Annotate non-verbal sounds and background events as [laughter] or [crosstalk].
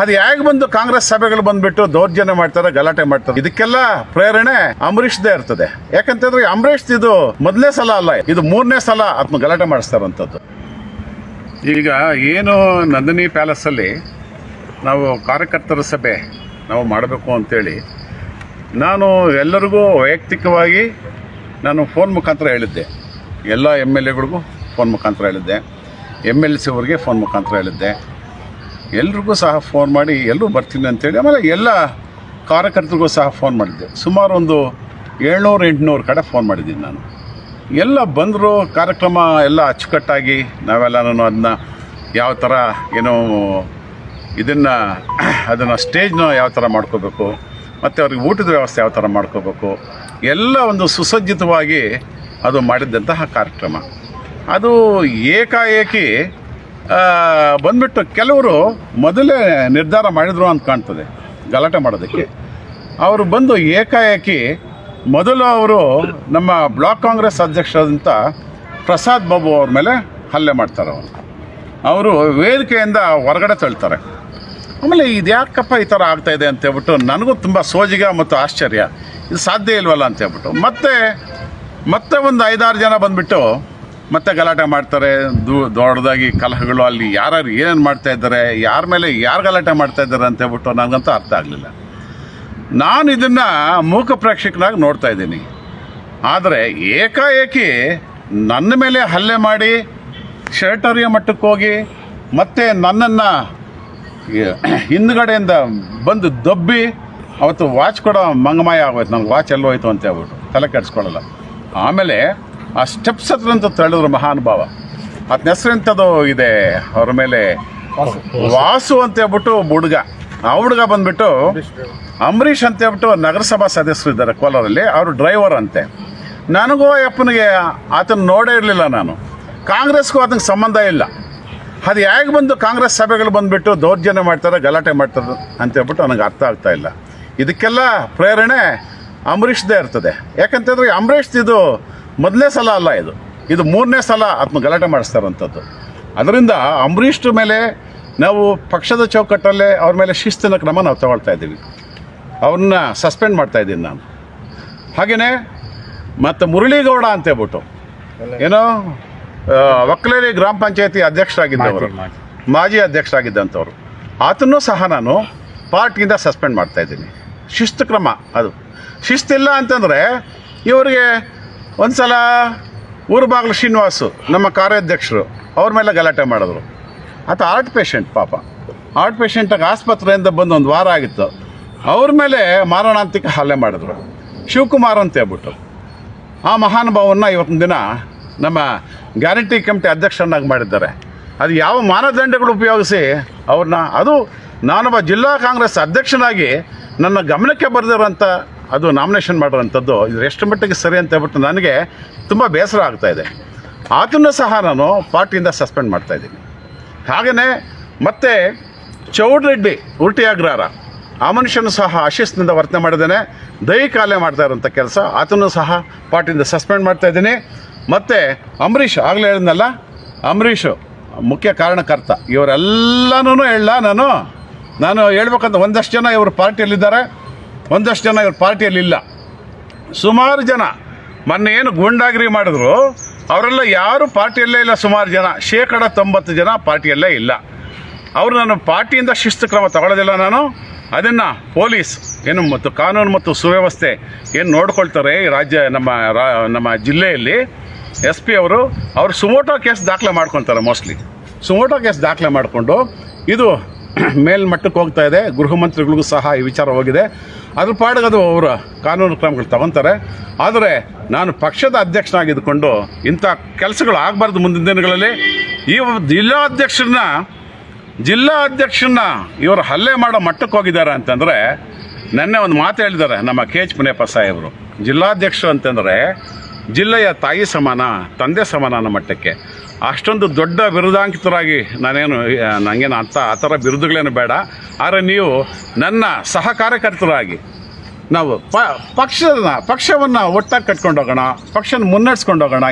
ಅದು ಹೇಗೆ ಬಂದು ಕಾಂಗ್ರೆಸ್ ಸಭೆಗಳು ಬಂದ್ಬಿಟ್ಟು ದೌರ್ಜನ್ಯ ಮಾಡ್ತಾರೆ, ಗಲಾಟೆ ಮಾಡ್ತಾರೆ? ಇದಕ್ಕೆಲ್ಲ ಪ್ರೇರಣೆ ಅಂಬರೀಷ್ದೇ ಇರ್ತದೆ. ಯಾಕಂತಂದ್ರೆ ಅಂಬರೀಷ್ ಇದು ಮೊದಲನೇ ಸಲ ಅಲ್ಲ, ಇದು ಮೂರನೇ ಸಲ ಅದನ್ನ ಗಲಾಟೆ ಮಾಡಿಸ್ತಾರಂಥದ್ದು ಈಗ ಏನು ನಂದಿನಿ ಪ್ಯಾಲೇಸಲ್ಲಿ ನಾವು ಕಾರ್ಯಕರ್ತರ ಸಭೆ ನಾವು ಮಾಡಬೇಕು ಅಂತೇಳಿ ನಾನು ಎಲ್ಲರಿಗೂ ವೈಯಕ್ತಿಕವಾಗಿ ನಾನು ಫೋನ್ ಮುಖಾಂತರ ಹೇಳಿದ್ದೆ. ಎಲ್ಲ ಎಂ ಎಲ್ ಎಗಳಿಗೂ ಫೋನ್ ಮುಖಾಂತರ ಹೇಳಿದ್ದೆ. ಎಂ ಎಲ್ ಸಿ ಅವ್ರಿಗೆ ಫೋನ್ ಮುಖಾಂತರ ಹೇಳಿದ್ದೆ. ಎಲ್ರಿಗೂ ಸಹ ಫೋನ್ ಮಾಡಿ ಎಲ್ಲರೂ ಬರ್ತೀನಿ ಅಂತೇಳಿ, ಆಮೇಲೆ ಎಲ್ಲ ಕಾರ್ಯಕರ್ತರಿಗೂ ಸಹ ಫೋನ್ ಮಾಡಿದ್ದೆ. ಸುಮಾರು ಒಂದು ಏಳ್ನೂರು, ಎಂಟುನೂರು ಕಡೆ ಫೋನ್ ಮಾಡಿದ್ದೀನಿ ನಾನು. ಎಲ್ಲ ಬಂದರು, ಕಾರ್ಯಕ್ರಮ ಎಲ್ಲ ಅಚ್ಚುಕಟ್ಟಾಗಿ ನಾವೆಲ್ಲನೂ ಅದನ್ನ ಯಾವ ಥರ ಏನೋ ಇದನ್ನು, ಅದನ್ನು ಸ್ಟೇಜ್ನ ಯಾವ ಥರ ಮಾಡ್ಕೋಬೇಕು, ಮತ್ತು ಅವ್ರಿಗೆ ಊಟದ ವ್ಯವಸ್ಥೆ ಯಾವ ಥರ ಮಾಡ್ಕೋಬೇಕು, ಎಲ್ಲ ಒಂದು ಸುಸಜ್ಜಿತವಾಗಿ ಅದು ಮಾಡಿದ್ದಂತಹ ಕಾರ್ಯಕ್ರಮ. ಅದು ಏಕಾಏಕಿ ಬಂದ್ಬಿಟ್ಟು ಕೆಲವರು ಮೊದಲೇ ನಿರ್ಧಾರ ಮಾಡಿದ್ರು ಅಂತ ಕಾಣ್ತದೆ, ಗಲಾಟೆ ಮಾಡೋದಕ್ಕೆ. ಅವರು ಬಂದು ಏಕಾಏಕಿ ಮೊದಲು ಅವರು ನಮ್ಮ ಬ್ಲಾಕ್ ಕಾಂಗ್ರೆಸ್ ಅಧ್ಯಕ್ಷರಾದಂಥ ಪ್ರಸಾದ್ ಬಾಬು ಅವ್ರ ಮೇಲೆ ಹಲ್ಲೆ ಮಾಡ್ತಾರೆ ಅವರು. ಅವರು ವೇದಿಕೆಯಿಂದ ಹೊರಗಡೆ ತಳ್ತಾರೆ. ಆಮೇಲೆ ಇದು ಯಾಕಪ್ಪ ಈ ಥರ ಆಗ್ತಾಯಿದೆ ಅಂತೇಳ್ಬಿಟ್ಟು ನನಗೂ ತುಂಬ ಸೋಜಿಗ ಮತ್ತು ಆಶ್ಚರ್ಯ. ಇದು ಸಾಧ್ಯ ಇಲ್ವಲ್ಲ ಅಂತ ಹೇಳ್ಬಿಟ್ಟು. ಮತ್ತೆ ಮತ್ತೆ ಒಂದು ಐದಾರು ಜನ ಬಂದುಬಿಟ್ಟು ಮತ್ತೆ ಗಲಾಟೆ ಮಾಡ್ತಾರೆ. ದೊಡ್ಡದಾಗಿ ಕಲಹಗಳು ಅಲ್ಲಿ ಯಾರು ಏನೇನು ಮಾಡ್ತಾ ಇದ್ದಾರೆ, ಯಾರ ಮೇಲೆ ಯಾರು ಗಲಾಟೆ ಮಾಡ್ತಾ ಇದ್ದಾರೆ ಅಂತ ಹೇಳ್ಬಿಟ್ಟು ನನಗಂತೂ ಅರ್ಥ ಆಗಲಿಲ್ಲ. ನಾನು ಇದನ್ನು ಮೂಕ ಪ್ರೇಕ್ಷಕನಾಗಿ ನೋಡ್ತಾ ಇದ್ದೀನಿ. ಆದರೆ ಏಕಾಏಕಿ ನನ್ನ ಮೇಲೆ ಹಲ್ಲೆ ಮಾಡಿ ಶರ್ಟರಿಯ ಮಟ್ಟಕ್ಕೆ ಹೋಗಿ ಮತ್ತೆ ನನ್ನನ್ನು ಹಿಂದ್ಗಡೆಯಿಂದ ಬಂದು ದಬ್ಬಿ ಅವತ್ತು ವಾಚ್ ಕೊಡೋ ಮಂಗಮಾಯ ಆಗೋಯ್ತು. ನನಗೆ ವಾಚ್ ಎಲ್ಲೋಯ್ತು ಅಂತ ಹೇಳ್ಬಿಟ್ಟು ತಲೆ ಕೆಡಿಸ್ಕೊಳ್ಳಲ್ಲ. ಆಮೇಲೆ ಆ ಸ್ಟೆಪ್ಸ್ ಹತ್ರ ಅಂತ ತಳೆದ್ರು ಮಹಾನುಭಾವ ಅದನ್ನ ಹೆಸರೆಂಥದ್ದು ಇದೆ ಅವ್ರ ಮೇಲೆ. ವಾಸು. ಅಂತ ಹೇಳ್ಬಿಟ್ಟು ಹುಡುಗ ಆ ಹುಡುಗ ಬಂದ್ಬಿಟ್ಟು ಅಂಬರೀಷ್ ಅಂತ ಹೇಳ್ಬಿಟ್ಟು ನಗರಸಭಾ ಸದಸ್ಯರು ಇದ್ದಾರೆ ಕೋಲಾರಲ್ಲಿ ಅವರು ಡ್ರೈವರ್ ಅಂತೆ. ನನಗೂ ಅಪ್ಪನಿಗೆ ಆತನ ನೋಡೇ ಇರಲಿಲ್ಲ ನಾನು. ಕಾಂಗ್ರೆಸ್ಗೂ ಅದಕ್ಕೆ ಸಂಬಂಧ ಇಲ್ಲ. ಅದು ಹೇಗೆ ಬಂದು ಕಾಂಗ್ರೆಸ್ ಸಭೆಗಳು ಬಂದ್ಬಿಟ್ಟು ದೌರ್ಜನ್ಯ ಮಾಡ್ತಾರೆ ಗಲಾಟೆ ಮಾಡ್ತಾರೆ ಅಂತ ಹೇಳ್ಬಿಟ್ಟು ನನಗೆ ಅರ್ಥ ಆಗ್ತಾ ಇಲ್ಲ. ಇದಕ್ಕೆಲ್ಲ ಪ್ರೇರಣೆ ಅಂಬರೀಷ್ದೇ ಇರ್ತದೆ. ಯಾಕಂತಂದ್ರೆ ಅಂಬರೀಷ್ ಇದು ಮೊದಲನೇ ಸಲ ಅಲ್ಲ ಇದು. ಇದು ಮೂರನೇ ಸಲ ಆತ್ಮ ಗಲಾಟೆ ಮಾಡಿಸ್ತಾರಂಥದ್ದು. ಅದರಿಂದ ಅಂಬರೀಷ್ ಮೇಲೆ ನಾವು ಪಕ್ಷದ ಚೌಕಟ್ಟಲ್ಲೇ ಅವ್ರ ಮೇಲೆ ಶಿಸ್ತಿನ ಕ್ರಮ ನಾವು ತಗೊಳ್ತಾ ಇದ್ದೀವಿ. ಅವ್ರನ್ನ ಸಸ್ಪೆಂಡ್ ಮಾಡ್ತಾ ಇದ್ದೀನಿ ನಾನು. ಹಾಗೆಯೇ ಮತ್ತು ಮುರಳೀಗೌಡ ಅಂತ ಹೇಳ್ಬಿಟ್ಟು ಏನೋ ಒಕ್ಕಲೇರಿ ಗ್ರಾಮ ಪಂಚಾಯತಿ ಅಧ್ಯಕ್ಷರಾಗಿದ್ದವರು. ಮಾಜಿ ಅಧ್ಯಕ್ಷರಾಗಿದ್ದಂಥವ್ರು. ಆತನೂ ಸಹ ನಾನು ಪಾರ್ಟಿಯಿಂದ ಸಸ್ಪೆಂಡ್ ಮಾಡ್ತಾ ಇದ್ದೀನಿ. ಶಿಸ್ತು ಕ್ರಮ ಅದು. ಶಿಸ್ತಿಲ್ಲ ಅಂತಂದರೆ ಇವರಿಗೆ ಒಂದು ಸಲ ಊರು ಬಾಗಿಲು ಶ್ರೀನಿವಾಸು, ನಮ್ಮ ಕಾರ್ಯಾಧ್ಯಕ್ಷರು, ಅವ್ರ ಮೇಲೆ ಗಲಾಟೆ ಮಾಡಿದ್ರು. ಆತ ಆರ್ಟ್ ಪೇಷಂಟ್ ಪಾಪ. ಆರ್ಟ್ ಪೇಷಂಟಾಗಿ ಆಸ್ಪತ್ರೆಯಿಂದ ಬಂದು ಒಂದು ವಾರ ಆಗಿತ್ತು. ಅವ್ರ ಮೇಲೆ ಮಾರಣಾಂತಿಕ ಹಲ್ಲೆ ಮಾಡಿದ್ರು. ಶಿವಕುಮಾರ್ ಅಂತ ಹೇಳ್ಬಿಟ್ಟು. ಆ ಮಹಾನುಭಾವನ್ನ ಇವತ್ತಿನ ದಿನ ನಮ್ಮ ಗ್ಯಾರಂಟಿ ಕಮಿಟಿ ಅಧ್ಯಕ್ಷರನ್ನಾಗಿ ಮಾಡಿದ್ದಾರೆ. ಅದು ಯಾವ ಮಾನದಂಡಗಳು ಉಪಯೋಗಿಸಿ ಅವ್ರನ್ನ ಅದು ನಾನೊಬ್ಬ ಜಿಲ್ಲಾ ಕಾಂಗ್ರೆಸ್ ಅಧ್ಯಕ್ಷನಾಗಿ ನನ್ನ ಗಮನಕ್ಕೆ ಬರೆದಿರೋಂಥ ಅದು ನಾಮಿನೇಷನ್ ಮಾಡಿರೋಂಥದ್ದು ಇದು ಎಷ್ಟು ಮಟ್ಟಿಗೆ ಸರಿ ಅಂತ ಹೇಳ್ಬಿಟ್ಟು ನನಗೆ ತುಂಬ ಬೇಸರ ಆಗ್ತಾ ಇದೆ. ಅದನ್ನು ಸಹ ನಾನು ಪಾರ್ಟಿಯಿಂದ ಸಸ್ಪೆಂಡ್ ಮಾಡ್ತಾ ಇದ್ದೀನಿ. ಹಾಗೆಯೇ ಮತ್ತೆ ಚೌಡ್ರೆಡ್ಡಿ ಉಲ್ಟಿ ಅಗ್ರಹಾರ, ಆ ಮನುಷ್ಯನು ಸಹ ಅಶಿಸ್ತಿನಿಂದ ವರ್ತನೆ ಮಾಡಿದ್ದೇನೆ. ದೈಹಿಕ ಹಲ್ಲೆ ಮಾಡ್ತಾ ಇರೋಂಥ ಕೆಲಸ ಆತನು ಸಹ ಪಾರ್ಟಿಯಿಂದ ಸಸ್ಪೆಂಡ್ ಮಾಡ್ತಾ ಇದ್ದೀನಿ. ಮತ್ತು ಅಂಬರೀಷ್ ಆಗಲೇ ಹೇಳಿದ್ನಲ್ಲ, ಅಂಬರೀಷು ಮುಖ್ಯ ಕಾರಣಕರ್ತ. ಇವರೆಲ್ಲನೂ ಹೇಳಲ್ಲ, ನಾನು ನಾನು ಹೇಳ್ಬೇಕಂತ ಒಂದಷ್ಟು ಜನ ಇವರು ಪಾರ್ಟಿಯಲ್ಲಿದ್ದಾರೆ. ಒಂದಷ್ಟು ಜನ ಇವ್ರ ಪಾರ್ಟಿಯಲ್ಲಿ ಇಲ್ಲ. ಸುಮಾರು ಜನ. ಮೊನ್ನೆ ಏನು ಗೂಂಡಾಗಿರಿ ಮಾಡಿದ್ರು, ಅವರೆಲ್ಲ ಯಾರು ಪಾರ್ಟಿಯಲ್ಲೇ ಇಲ್ಲ ಸುಮಾರು ಜನ. ಶೇಕಡ ತೊಂಬತ್ತು ಜನ ಪಾರ್ಟಿಯಲ್ಲೇ ಇಲ್ಲ. ಅವರು ನಾನು ಪಾರ್ಟಿಯಿಂದ ಶಿಸ್ತು ಕ್ರಮ ತಗೊಳ್ಳೋದಿಲ್ಲ ನಾನು. ಅದನ್ನು ಪೊಲೀಸ್ ಏನು ಮತ್ತು ಕಾನೂನು ಮತ್ತು ಸುವ್ಯವಸ್ಥೆ ಏನು ನೋಡ್ಕೊಳ್ತಾರೆ ರಾಜ್ಯ ನಮ್ಮ ರಾ, ನಮ್ಮ ಜಿಲ್ಲೆಯಲ್ಲಿ. ಎಸ್ ಪಿ ಅವರು ಅವರು ಸುಮೋಟೋ ಕೇಸ್ ದಾಖಲೆ ಮಾಡ್ಕೊತಾರೆ ಮೋಸ್ಟ್ಲಿ. ಸುಮೋಟೋ ಕೇಸ್ ದಾಖಲೆ ಮಾಡಿಕೊಂಡು ಇದು [clears throat] ಮೇಲ್ಮಟ್ಟಕ್ಕೆ ಹೋಗ್ತಾ ಇದೆ. ಗೃಹ ಮಂತ್ರಿಗಳಿಗೂ ಸಹ ಈ ವಿಚಾರ ಹೋಗಿದೆ. ಅದ್ರ ಪಾಡಿಗೆ ಅದು ಅವರ ಕಾನೂನು ಕ್ರಮಗಳು ತಗೊತಾರೆ. ಆದರೆ ನಾನು ಪಕ್ಷದ ಅಧ್ಯಕ್ಷನಾಗಿದ್ದುಕೊಂಡು ಇಂಥ ಕೆಲಸಗಳು ಆಗಬಾರ್ದು ಮುಂದಿನ ದಿನಗಳಲ್ಲಿ. ಈ ಜಿಲ್ಲಾ ಅಧ್ಯಕ್ಷರನ್ನ ಜಿಲ್ಲಾ ಅಧ್ಯಕ್ಷರನ್ನ ಇವರು ಹಲ್ಲೆ ಮಾಡೋ ಮಟ್ಟಕ್ಕೆ ಹೋಗಿದ್ದಾರೆ ಅಂತಂದರೆ ನೆನ್ನೆ ಒಂದು ಮಾತು ಹೇಳಿದ್ದಾರೆ ನಮ್ಮ ಕೆ ಎಚ್ ಮುನಿಯಪ್ಪ ಸಾಹೇಬರು. ಜಿಲ್ಲಾಧ್ಯಕ್ಷರು ಅಂತಂದರೆ ಜಿಲ್ಲೆಯ ತಾಯಿ ಸಮಾನ, ತಂದೆ ಸಮಾನ ಮಟ್ಟಕ್ಕೆ. ಅಷ್ಟೊಂದು ದೊಡ್ಡ ಬಿರುದಾಂಕಿತರಾಗಿ ನಾನೇನು ನನಗೇನು ಅಂತ ಆ ಥರ ಬಿರುದುಗಳೇನು ಬೇಡ. ಆದರೆ ನೀವು ನನ್ನ ಸಹ ಕಾರ್ಯಕರ್ತರಾಗಿ ನಾವು ಪಕ್ಷದ, ಪಕ್ಷವನ್ನು ಒಟ್ಟಾಗಿ ಕಟ್ಕೊಂಡು ಹೋಗೋಣ, ಪಕ್ಷನ ಮುನ್ನಡೆಸ್ಕೊಂಡು ಹೋಗೋಣ